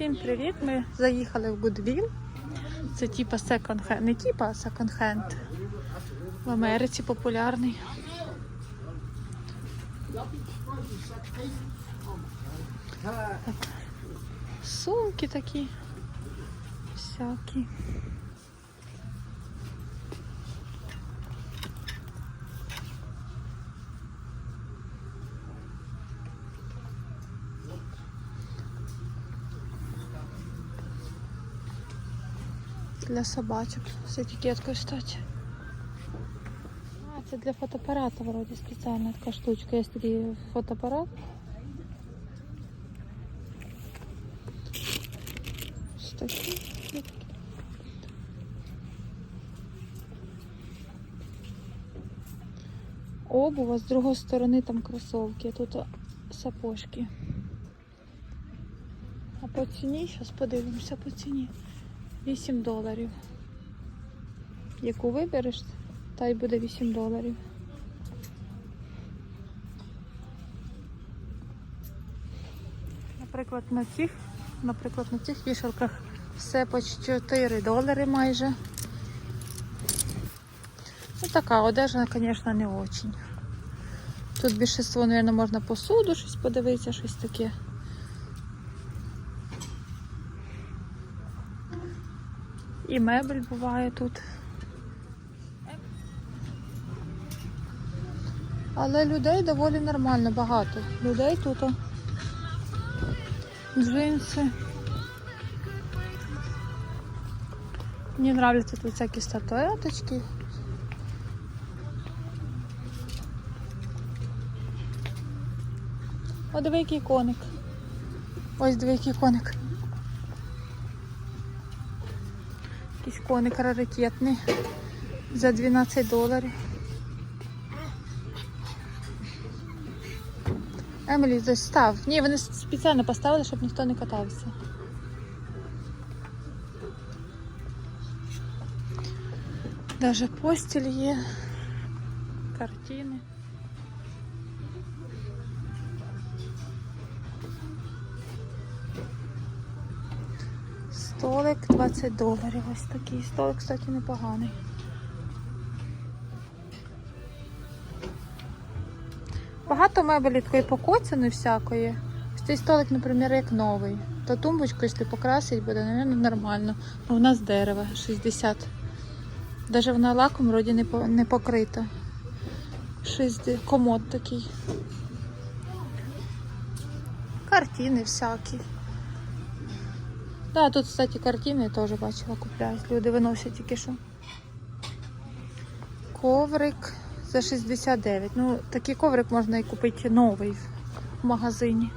Всім привіт! Ми заїхали в Гудвіл. Це типа секонд-хенд. Не типа, а секонд-хенд. В Америці популярний. Сумки такі. Всякі. Для собачок з етикеткою, кстати. А, це для фотоапарата вроде спеціальна така штучка. Є такий фотоапарат. Ось такий. Обув, а з другої сторони там кросовки, тут сапожки. А по ціні, зараз подивимося по ціні. 8 доларів. Яку вибереш, та й буде 8 доларів. Наприклад, на цих, наприклад, на цих вішалках все по 4 долари майже. Ну така одежа, звісно, не очень. Тут більшість, мабуть, можна посуду щось подивитися, щось таке. І мебель буває тут. Але людей доволі нормально, багато. Людей тут. Джинси. Мені нравляться тут всякі статуеточки. О, диви, який коник. Ось диви, який коник. Якийсь коник раритетний за 12 доларів. Емілі, застав. Ні, вони спеціально поставили, щоб ніхто не катався. Даже постіль є, картини. Столик 20 доларів. Ось такий столик, кстати, непоганий. Багато мебелі такої покоцаної всякої. Ось цей столик, наприклад, як новий. То тумбочку, якщо покрасить, буде, мабуть, нормально. Ну, у нас дерево 60. Даже вона лаком вроді не, по- не покрита. 60. Комод такий. Картини всякі. Да, тут, кстати, картини теж бачила, купляють. Люди виносять тільки що. Коврик за 69. Ну, такий коврик можна і купити новий в магазині.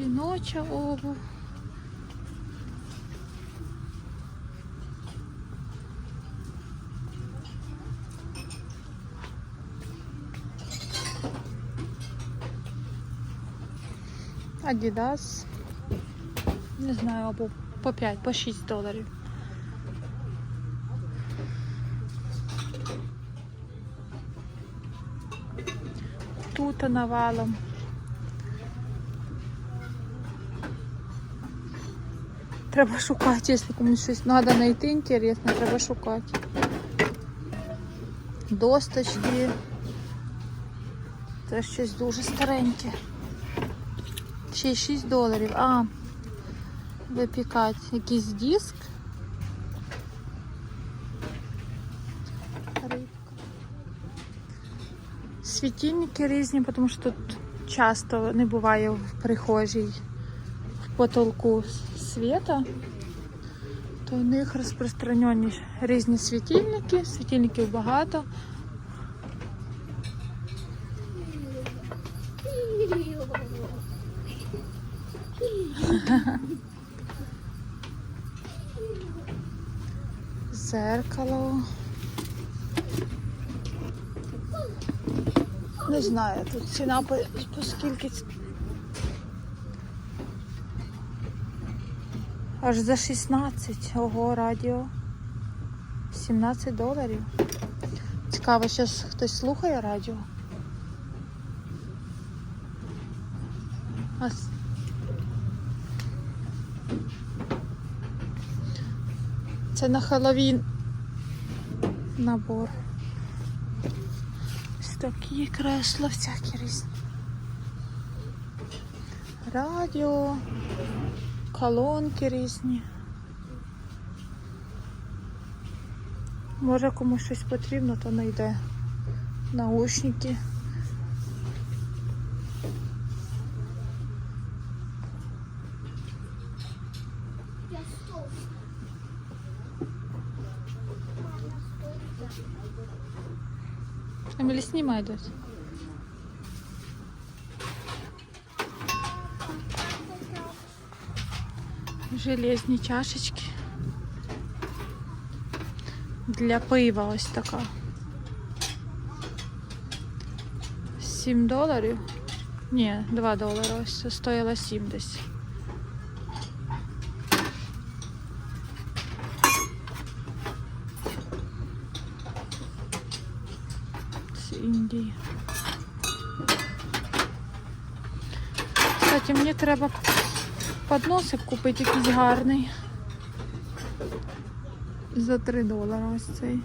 Жіноча обув. Адідас. Не знаю, або по 5, по 6 доларів. Тут навалом. Треба шукати, якщо комусь щось треба знайти інтересне, треба шукати. Досточки. Це щось дуже стареньке. Ще 6 доларів. А, випікати якийсь диск. Рибка. Світильники різні, тому що тут часто не буває в прихожій в потолку світа, то в них розпространені різні світильники, світильників багато. Зеркало. Не знаю, тут ціна по, по скільки. Аж за 16. Ого, радіо. 17 доларів. Цікаво, зараз хтось слухає радіо. Це на Хеллоуін набор. Ось такі кресла всякі різні. Радіо, колонки різні. Може комусь щось потрібно, то знайде. Наушники. Емілі, знімай дось. Железні чашечки. Для пива ось така. 7 доларів. Ні, 2 долари. Ось це стоїла 7 десь. З Індії. Кстати, мені треба подносик купити якийсь гарний. За 3 долари ось цей.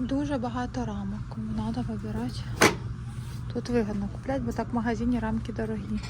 Дуже багато рамок, кому треба вибирати. Тут вигідно купляти, бо так в магазині рамки дорогі.